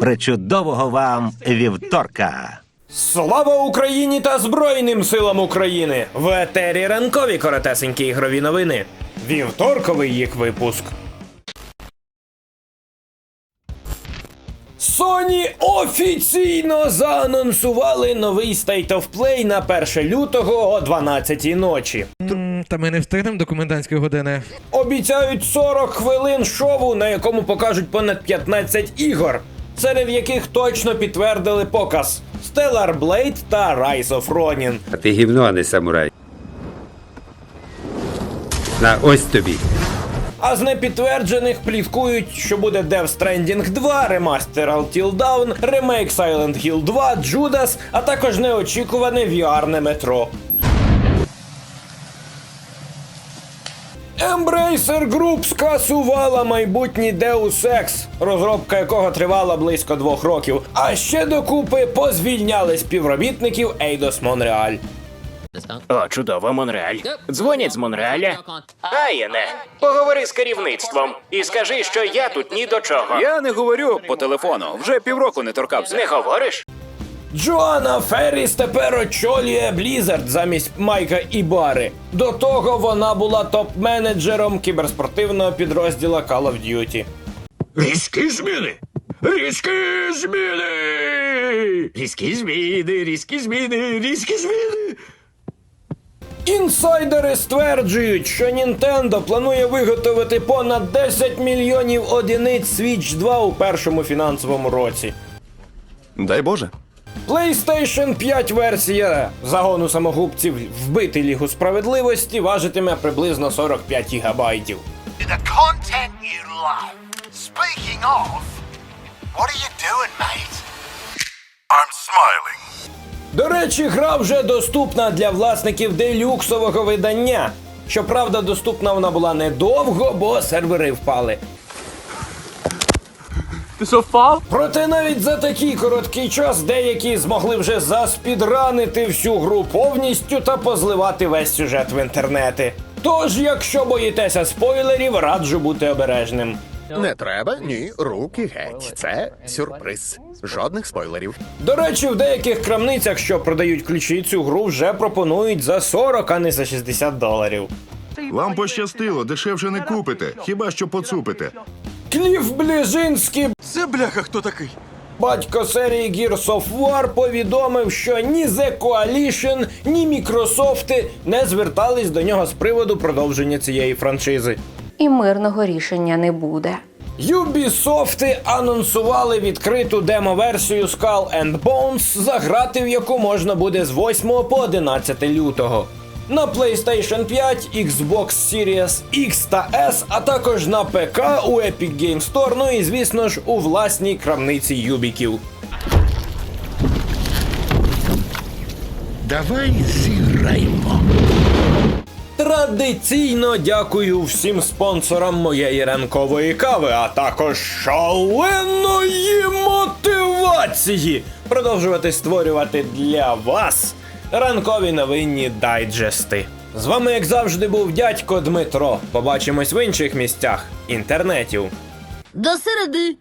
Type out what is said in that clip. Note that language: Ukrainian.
Причудового вам вівторка! Слава Україні та Збройним силам України! В етері ранкові коротесенькі ігрові новини. Вівторковий їх випуск. Sony офіційно заанонсували новий State of Play на 1 лютого о 12 ночі. Та ми не встигнемо до комендантської години. Обіцяють 40 хвилин шоу, на якому покажуть понад 15 ігор, серед яких точно підтвердили показ Stellar Blade та Rise of Ronin. А ти гівно, а не самурай. На ось тобі. А з непідтверджених пліткують, що буде Death Stranding 2, ремастер Until Dawn, ремейк Silent Hill 2, Judas, а також неочікуване VR-не метро. Embracer Group скасувала майбутній Deus Ex, розробка якого тривала близько двох років. А ще докупи позвільняли співробітників Eidos Montreal. О, чудово, Монреаль. Дзвонять з Монреаля. Аєне, поговори з керівництвом і скажи, що я тут ні до чого. Я не говорю по телефону, вже півроку не торкався. Не говориш? Джоанна Ферріс тепер очолює Blizzard замість Майка Ібари. До того вона була топ-менеджером кіберспортивного підрозділу Call of Duty. Різкі зміни! Різкі зміни! Різкі зміни, різкі зміни, різкі зміни! Інсайдери стверджують, що Nintendo планує виготовити понад 10 мільйонів одиниць Switch 2 у першому фінансовому році. Дай Боже. PlayStation 5 версія загону самогубців вбити Лігу справедливості важитиме приблизно 45 гігабайтів. The content you love. Speaking of, what are you doing, mate? I'm smiling. До речі, гра вже доступна для власників делюксового видання. Щоправда, доступна вона була недовго, бо сервери впали. Ти що впав? Проте навіть за такий короткий час деякі змогли вже заспідранити всю гру повністю та позливати весь сюжет в інтернети. Тож, якщо боїтеся спойлерів, раджу бути обережним. Не треба, ні, руки геть. Це сюрприз. Жодних спойлерів. До речі, в деяких крамницях, що продають ключі, цю гру вже пропонують за 40, а не за 60 доларів. Вам пощастило, дешевше не купите, хіба що поцупите. Кліф Бліжинський, Це бляха хто такий? батько серії Gears of War, повідомив, що ні The Coalition, ні Мікрософти не звертались до нього з приводу продовження цієї франшизи. і мирного рішення не буде. Ubisoft анонсували відкриту демо-версію Skull and Bones, заграти в яку можна буде з 8 по 11 лютого. На PlayStation 5, Xbox Series X та S, а також на ПК у Epic Game Store, ну і звісно ж у власній крамниці Юбіків. Давай зіграємо. Традиційно дякую всім спонсорам моєї ранкової кави, а також шаленої мотивації продовжувати створювати для вас ранкові новинні дайджести. З вами, як завжди, був дядько Дмитро. Побачимось в інших місцях інтернетів. До середи.